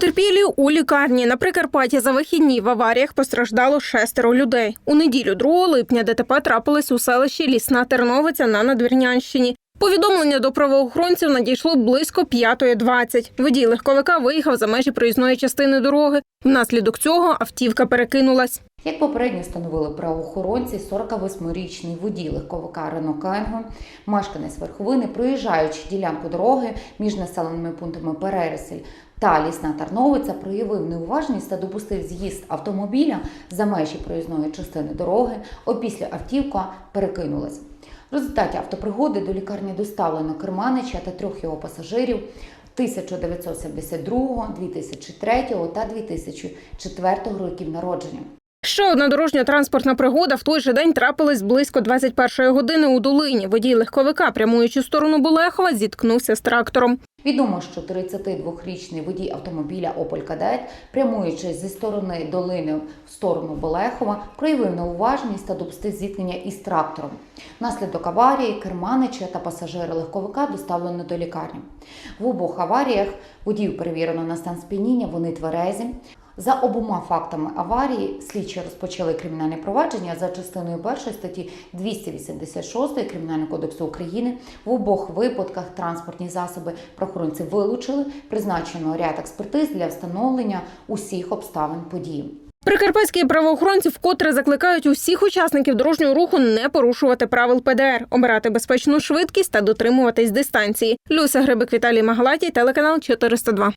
Потерпілі у лікарні на Прикарпатті за вихідні в аваріях постраждало шестеро людей. У неділю 2 липня ДТП трапилось у селищі Лісна Терновиця на Надвірнянщині. Повідомлення до правоохоронців надійшло близько 5.20. Водій легковика виїхав за межі проїзної частини дороги. Внаслідок цього автівка перекинулась. Як попередньо встановили правоохоронці, 48-річний водій легковика Рено Кенго, мешканець верховини, проїжджаючи ділянку дороги між населеними пунктами Перересель та Лісна Тарновиця, проявив неуважність та допустив з'їзд автомобіля за межі проїзної частини дороги. Опісля автівка перекинулась. В результаті автопригоди до лікарні доставлено Керманича та трьох його пасажирів 1972, 2003 та 2004 років народження. Ще одна дорожньо-транспортна пригода в той же день трапилась близько 21 години у долині. Водій легковика, прямуючи в сторону Болехова, зіткнувся з трактором. Відомо, що 32-річний водій автомобіля Opel Kadett, прямуючи зі сторони долини в сторону Болехова, проявив неуважність та допустив зіткнення із трактором. Внаслідок аварії керманича та пасажири легковика доставлено до лікарні. В обох аваріях водіїв перевірено на стан сп'яніння, вони тверезі. За обома фактами аварії слідчі розпочали кримінальне провадження за частиною першої статті 286 Кримінального кодексу України. В обох випадках транспортні засоби правоохоронці вилучили, призначено ряд експертиз для встановлення усіх обставин події. Прикарпатські правоохоронці вкотре закликають усіх учасників дорожнього руху не порушувати правил ПДР, обирати безпечну швидкість та дотримуватись дистанції. Люся Грибик Віталій Магалатій, телеканал 402.